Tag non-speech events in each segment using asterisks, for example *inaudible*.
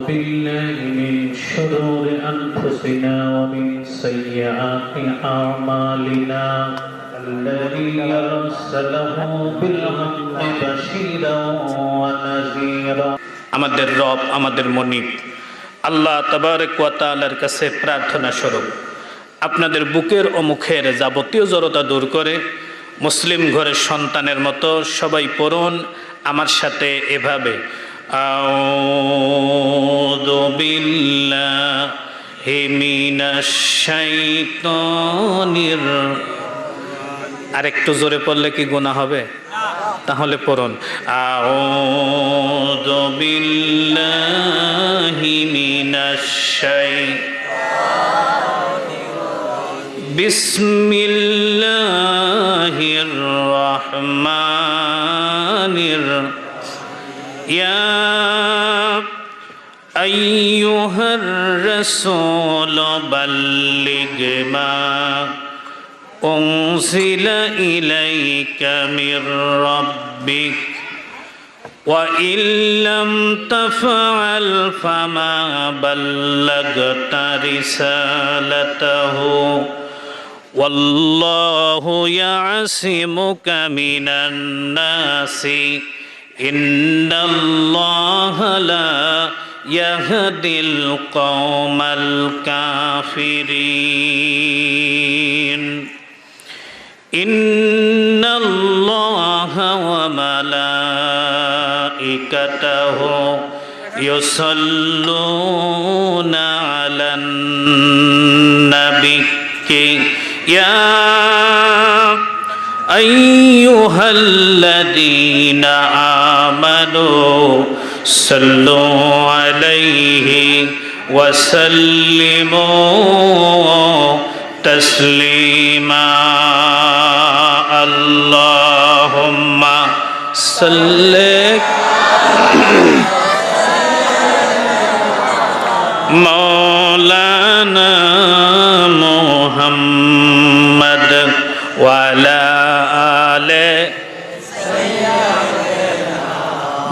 بالله من شرور أنفسنا ومن سيئات أعمالنا الذي أرسله بالحق بشيرا ونذيرا আমাদের রব আমাদের মনিব আল্লাহ তাবারক ওয়া তাআলার কাছে প্রার্থনা স্বরূপ আপনাদের বুকের ও মুখের যাবতীয় জড়তা দূর করে মুসলিম ঘরের সন্তানের মতো সবাই পড়ুন আমার সাথে এভাবে আউযু বিল্লাহি মিনাশ শাইতানির আর একটু জোরে পড়লে কি গুনাহ হবে? তাহলে পড়ুন। আউযু বিল্লাহি মিনাশ বিসমিল্লাহির রহমানির ইয়া أيها الرسول بلغ ما أنزل إليك من ربك وإن لم تفعل فما بلغت رسالته والله يعصمك من الناس إن الله لا يهدي القوم الكافرين إن الله وملائكته يصلون على النبي يا أيها الذين آمنوا صلوا عليه وسلموا تسليما. اللهم صل *clears throat* مولانا محمد وعلى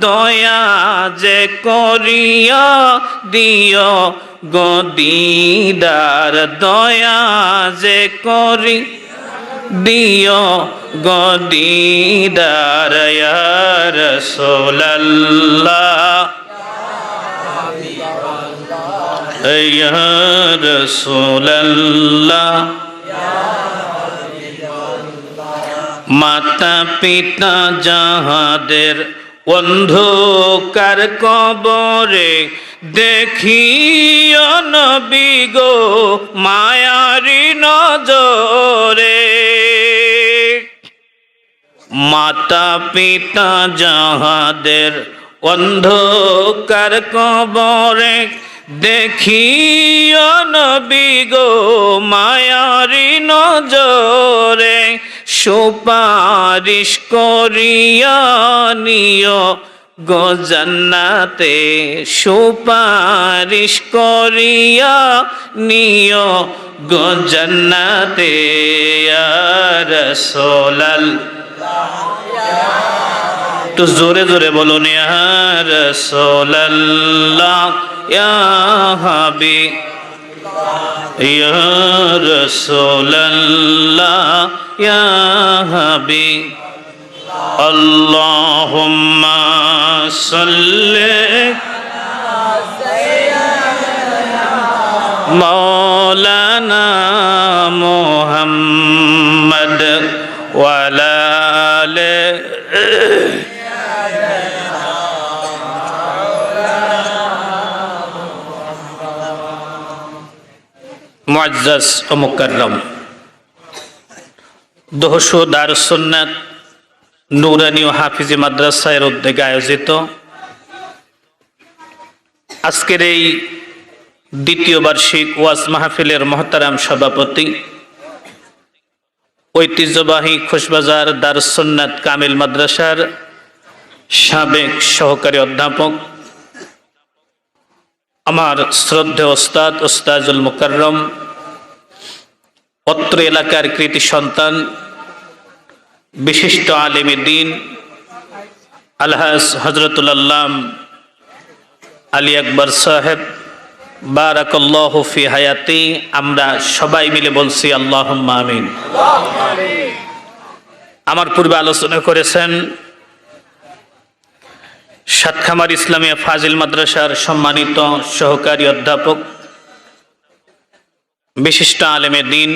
দয়া যে করিয়া দিও গদিদার দয়া যে করি দিও গদিদার রসোল্লাহ রসোল্লাহ মাতা পিতা যাহাদের অন্ধকার কবরে দেখিও নবী গো মায়ারি নজরে? মাতা পিতা যাহাদের অন্ধকার কবরে দেখিও নবী গো মায়ারি নজরে? সুপারিশ করিয়া নিও গো জান্নাতে, সুপারিশ করিয়া নিও গো জান্নাতে রসোলাল। একটু জোরে জোরে বলুন, ইয়া হাবি ইয়া রাসূলুল্লাহ ইয়া হাবি আল্লাহুম্মা সাল্লি মাওলানা মুহাম্মদ ওয়ালা আলিহি মুআজ্জাজ ও মুকাররম। দহসু দারুসুন্নাত নুরানি ও হাফিজি মাদ্রাসায়ের উদ্যোগে আয়োজিত। আজকের এই দ্বিতীয় বার্ষিক ওয়াজ মাহফিলের মহতারাম সভাপতি, ঐতিহ্যবাহী খোশবাজার দারুসন্নাত কামিল মাদ্রাসার সাবেক সহকারী অধ্যাপক, আমার শ্রদ্ধেয় ওস্তাদ ওস্তাজুল মুকাররম অত্র এলাকার কৃতি সন্তান, বিশিষ্ট আলেম দিন, আলহাজ হজরতুল্লাম আলী আকবর সাহেব, বারাকাল্লাহ হায়াতি, আমরা সবাই মিলে বলছি আল্লাহ আমিন। আমার পূর্বে আলোচনা করেছেন সাতখামার ইসলামিয়া ফাজিল মাদ্রাসার সম্মানিত সহকারী অধ্যাপক, বিশিষ্ট আলেমে দিন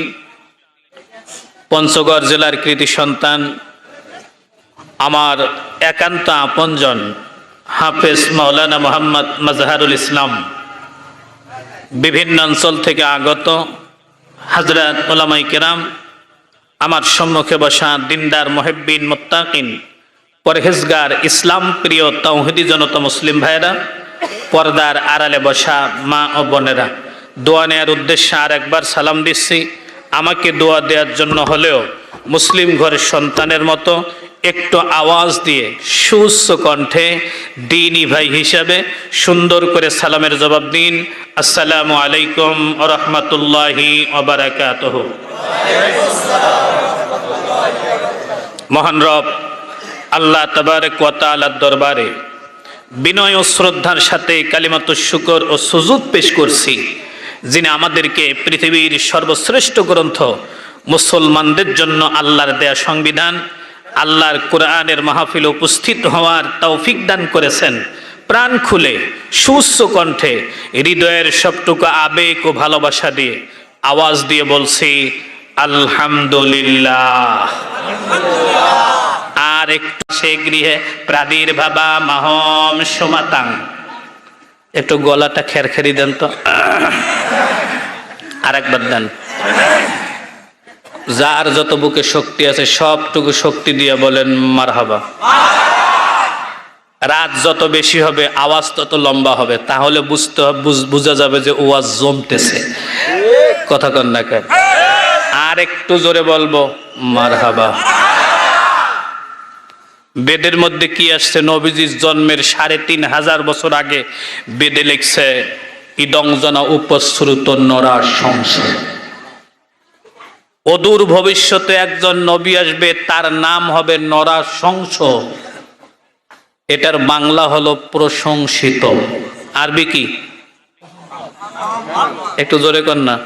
পঞ্চগড় জেলার কৃতি সন্তান, আমার একান্ত আপনজন হাফেজ মাওলানা মোহাম্মদ মাজহারুল ইসলাম। বিভিন্ন অঞ্চল থেকে আগত হাজরাত ওলামাই কেরাম, আমার সম্মুখে বসা দিনদার মহেব্বিন মোত্তাকিন, পরহেজগার ইসলাম প্রিয় তৌহিদি জনতা মুসলিম ভাইয়েরা, পর্দার আড়ালে বসা মা ও বোনেরা। দোয়া নেয়ার উদ্দেশ্যে আর একবার সালাম দিচ্ছি। আমাকে দোয়া দেওয়ার জন্য হলেও মুসলিম ঘরের সন্তানের মতো একটু আওয়াজ দিয়ে সুস্থ কণ্ঠে দিনই ভাই হিসাবে সুন্দর করে সালামের জবাব দিন। আসসালামু আলাইকুম রহমতুল্লাহি মহান রব, আল্লাহ তবারক ওয়া তাআলার দরবারে বিনয় ও শ্রদ্ধার সাথে কালিমাত শুকর ও সুযোগ পেশ করছি। যিনি আমাদেরকে পৃথিবীর সর্বশ্রেষ্ঠ গ্রন্থ মুসলমানদের জন্য আল্লাহর দেয়া সংবিধান, আল্লাহর কোরআনের মাহফিল উপস্থিত হওয়ার তৌফিক দান করেছেন। প্রাণ খুলে, সুস্থ কণ্ঠে, হৃদয়ের সবটুকু আবেগ ও ভালোবাসা দিয়ে আওয়াজ দিয়ে বলছি, আলহামদুলিল্লাহ। আর একটু সে গৃহে প্রাদীর বাবা মাহম সোমাতাং। একটু গলাটা খেরখেরি দেন তো। আর একবার দেন। যার যত বুকে শক্তি আছে, সবটুকু শক্তি দিয়ে বলেন, মারহাবা। রাত যত বেশি হবে, আওয়াজ তত লম্বা হবে। তাহলে বুঝতে হবে, বুঝ- যাবে যে ওয়াজ জমতেছে। কথা কন না কেন? আর একটু জোরে বলব মার মারহাবা। বেদের মধ্যে কি আসছে? নবীজির জন্মের সাড়ে তিন হাজার বছর আগে বেদে লিখছে ইদংজনা উপশ্রুত নরা সংশয়। অদূর ভবিষ্যতে একজন নবী আসবে, তার নাম হবে নরা সংস এটার বাংলা হলো প্রশংসিত। আরবি কি? একটু জোরে কর না।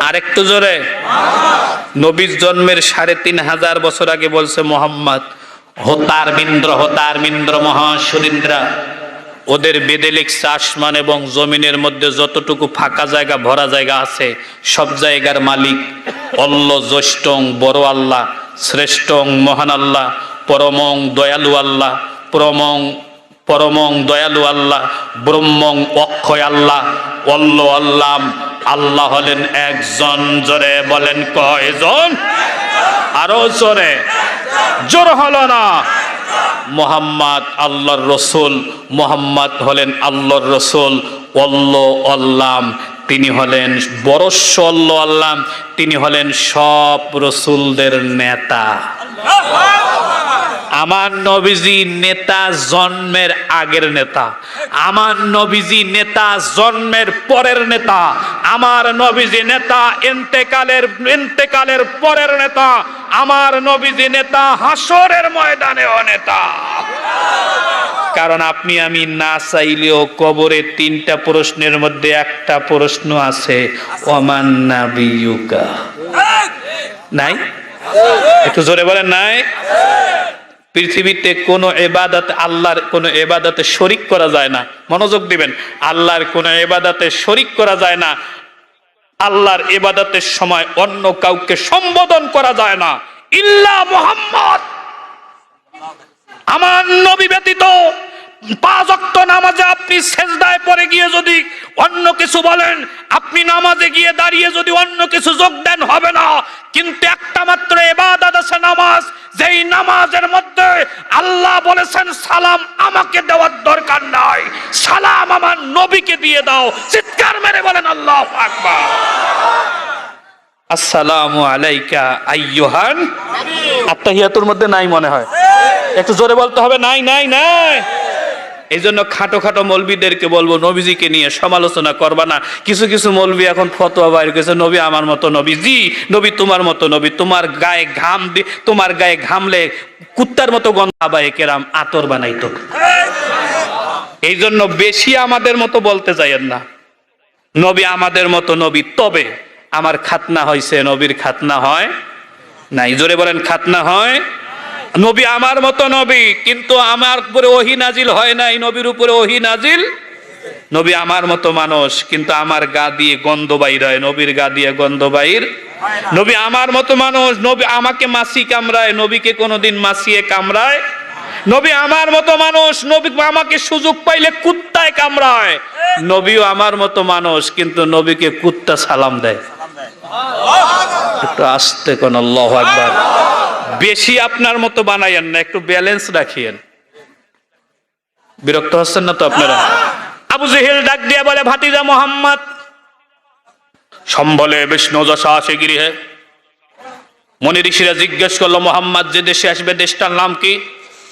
আর একটু জোরে। নবীর জন্মের সাড়ে তিন হাজার বছর আগে বলছে মোহাম্মদ হোতার মিন্দ্র হোতার মিন্দ্র, মহাসুরিন্দ্রা। ওদের বেদে লিখছে আসমান এবং জমিনের মধ্যে যতটুকু ফাঁকা জায়গা, ভরা জায়গা আছে, সব জায়গার মালিক অল্ল, জ্যৈষ্ঠং, বড় আল্লাহ, শ্রেষ্ঠং, মহান আল্লাহ, পরমং, দয়ালু আল্লাহ, পরমং পরমং, দয়ালু আল্লাহ, ব্রহ্মং, অক্ষয় আল্লাহ, অল্ল আল্লাহ আল্লাহ হলেন একজন, জোরে বলেন কয়জন? আরও জোরে। জোর হলো না। মোহাম্মদ আল্লাহর রসুল, মোহাম্মদ হলেন আল্লাহর রসুল, অল্ল আল্লাম। তিনি হলেন বরস্য অল্ল আল্লাম। তিনি হলেন সব রসুলদের নেতা। আমার নবীজি নেতা জন্মের আগের নেতা। আমার নবীজি নেতা জন্মের পরের নেতা। আমার নবীজি নেতা ইন্তেকালের ইন্তেকালের পরের নেতা। আমার নবীজি নেতা হাসরের ময়দানেও নেতা। কারণ আপনি, আমি না চাইলেও কবরে তিনটা প্রশ্নের মধ্যে একটা প্রশ্ন আছে, ওমান নাবিয়ুকা। নাই? একটু জোরে বলেন, নাই? পৃথিবীতে কোনো এবাদাতে আল্লাহর, কোনো এবাদাতে শরিক করা যায় না। মনোযোগ দিবেন, আল্লাহর কোনো এবাদাতে শরিক করা যায় না। আল্লাহর এবাদতের সময় অন্য কাউকে সম্বোধন করা যায় না। ইল্লা মোহাম্মদ! আমার নবী ব্যতীত নামাজে আপনি পরে গিয়ে যদি অন্য কিছু বলেন, আপনি নামাজে গিয়ে দাঁড়িয়ে যদি অন্য কিছু যোগ দেন, হবে না। কিন্তু একটা মাত্র নামাজ। নামাজের মধ্যে আল্লাহ বলেছেন, সালাম আমাকে দেওয়ার দরকার নাই। সালাম আমার নবীকে দিয়ে দাও। চিৎকার মেরে বলেন, আল্লাহ আকবার। আলাইকা আইয়ুহান। মধ্যে নাই মনে হয়। একটু জোরে বলতে হবে, নাই নাই নাই। এই জন্য খাটো খাটো মলবিদেরকে বলব, নবীজিকে নিয়ে সমালোচনা করবা না। কিছু কিছু মলবি এখন ফতোয়া বাইর করেছে, নবী আমার মতো নবী, জি, নবী তোমার মতো নবী, তোমার গায়ে ঘাম তোমার গায়ে ঘামলে কুত্তার মতো গন্ধ আবায়ে কেরাম, আতর বানাইতো। এই জন্য বেশি আমাদের মতো বলতে চাইয়েন না। নবী আমাদের মতো নবী, তবে আমার খাতনা হয়েছে নবীর খাতনা হয় নাই। জোরে বলেন, খাতনা হয় নবী আমার মতো নবী, কিন্তু আমার উপরে ওহি নাজিল হয় নাই, নবীর উপরে ওহি নাজিল। নবী আমার মতো মানুষ, কিন্তু আমার গা দিয়ে গন্ধ বাইর হয়, নবীর গা দিয়ে গন্ধ বাইর নবী আমার মতো মানুষ, নবী আমাকে মাসি কামড়ায়, নবীকে কোনোদিন মাসিয়ে কামড়ায়। নবী আমার মতো মানুষ, নবী আমাকে সুযোগ পাইলে কুত্তায় কামড়ায়। নবীও আমার মতো মানুষ, কিন্তু নবীকে কুত্তা সালাম দেয়। একটু আসতে কোন আল্লাহ একবার বেশি আপনার মতো বানাইয়েন না, একটু ব্যালেন্স রাখিয়েন। বিরক্ত হচ্ছেন না তো আপনারা? আবু জেহেল ডাক দিয়া বলে, ভাতিজা মোহাম্মদ। সম্বলে বিষ্ণু যশা আসে গৃহে মনি ঋষিরা জিজ্ঞেস করল, মোহাম্মদ, যে দেশে আসবে, দেশটার নাম কি?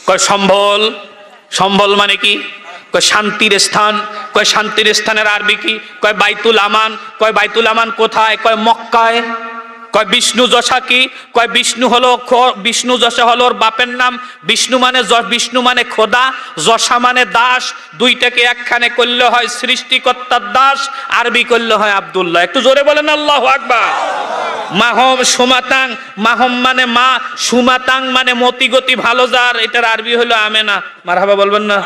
কয়, সম্বল। সম্বল মানে কি? কয়, শান্তির স্থান। কয়, শান্তির স্থানের আরবি কি? কয়, বাইতুল আমান। কয়, বাইতুল আমান কোথায়? কয়, মক্কায়। কয়, বিষ্ণু যশা কি? কয়, বিষ্ণু হলো বিষ্ণু যশা হলো ওর বাপের নাম। বিষ্ণু মানে বিষ্ণু মানে খোদা, যশা মানে দাস। দুইটাকে একখানে করলে হয় সৃষ্টিকর্তার দাস, আরবি করলে হয় আব্দুল্লাহ। একটু জোরে বলেন আল্লাহ আকবার। মাহম সুমাতাং, মাহম মানে মা, সুমাতাং মানে মতিগতি ভালো যার, এটার আরবি হলো আমেনা। মারহাবা বলবেন না?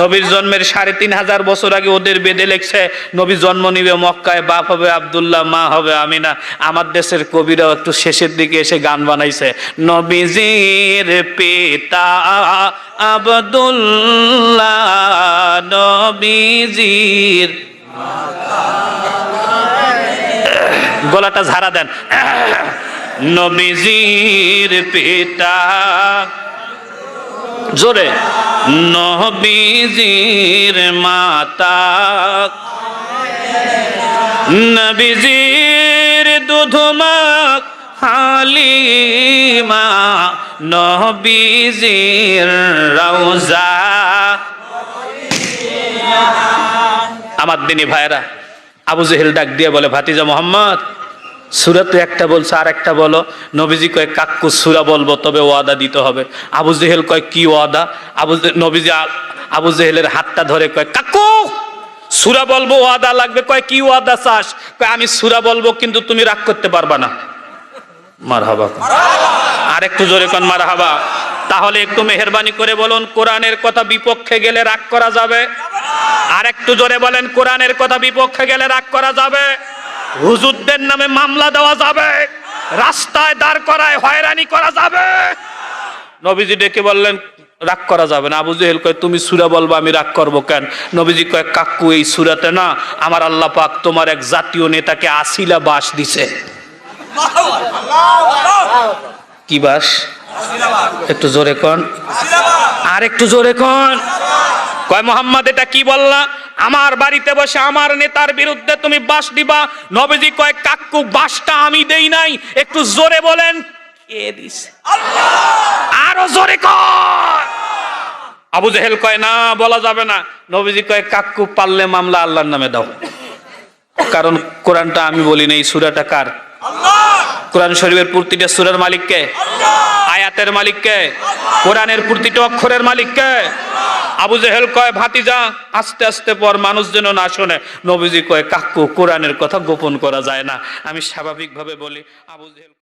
নবীর জন্মের সাড়ে তিন হাজার বছর আগে ওদের বেদে লেখছে, নবী জন্ম নিবে মক্কায়, বাপ হবে আব্দুল্লাহ, মা হবে আমিনা। আমার দেশের কবিরাও একটু শেষের দিকে এসে গান বানাইছে, নবীজির পিতা আবদুল্লাহ, নবীজির গলাটা ঝাড়া দেন। নবীজির পিতা। জোরে। নবীজির মাতা। নবীজির দুধমাক হালিমা। নবীজির রওজা। আমার দিনী ভাইরা আবু জেহেল ডাক দিয়ে বলে, ভাতিজা মোহাম্মদ সুরা তো একটা বলছে, আর একটা বলো। নবীজি কয় কাক্কু সুরা বলব, তবে ওয়াদা দিতে হবে। আবু জেহেল কয়, কি ওয়াদা? আবু নবীজি আবু জেহেলের হাতটা ধরে কয়, কাকু, সুরা বলব, ওয়াদা লাগবে। কয়, কি ওয়াদা চাস? কয়, আমি সুরা বলব, কিন্তু তুমি রাগ করতে পারবা না। মার হাবা আর একটু জোরে কন মার হাবা তাহলে একটু মেহরবানি করে বলুন কোরআনের কথা বিপক্ষে গেলে রাগ করা যাবে? আর একটু জোরে বলেন কোরআনের কথা বিপক্ষে গেলে রাগ করা যাবে? হুজুরদের নামে মামলা দেওয়া যাবে। রাস্তায় দাঁড় করায় হয়রানি করা যাবে। নবীজি ডেকে বললেন রাগ করা যাবে না। আবু জেহেল কয় তুমি সুরা বলব আমি রাগ করব কেন? নবীজি কয় কাকু এই সুরাতে না আমার আল্লাহ পাক তোমার এক জাতীয় নেতাকে আসিলা বাস দিছে। কি বাস? একটু জোরে কন। আর একটু জোরে কন। কয় মোহাম্মদ এটা কি বললা? আমার বাড়িতে বসে আমার নেতার বিরুদ্ধে তুমি বাস দিবা। নবীজি কয় কাকু বাসটা আমি দেই নাই। একটু জোরে বলেন কে দিছে? আরও জোরে কর আবু জেহেল কয় না বলা যাবে না। নবীজি কয় কাকু পারলে মামলা আল্লাহর নামে দাও। কারণ কোরআনটা আমি বলি না এই সুরাটা কার? কোরআন শরীফের প্রতিটা সুরের মালিককে আয়াতের মালিককে কোরআনের প্রতিটা অক্ষরের মালিককে। আবু জেহেল কয় ভাতিজা আস্তে আস্তে পর মানুষ যেন না শোনে। নবীজি কয় কাকু কোরআনের কথা গোপন করা যায় না। আমি স্বাভাবিকভাবে বলি আবু জেহেল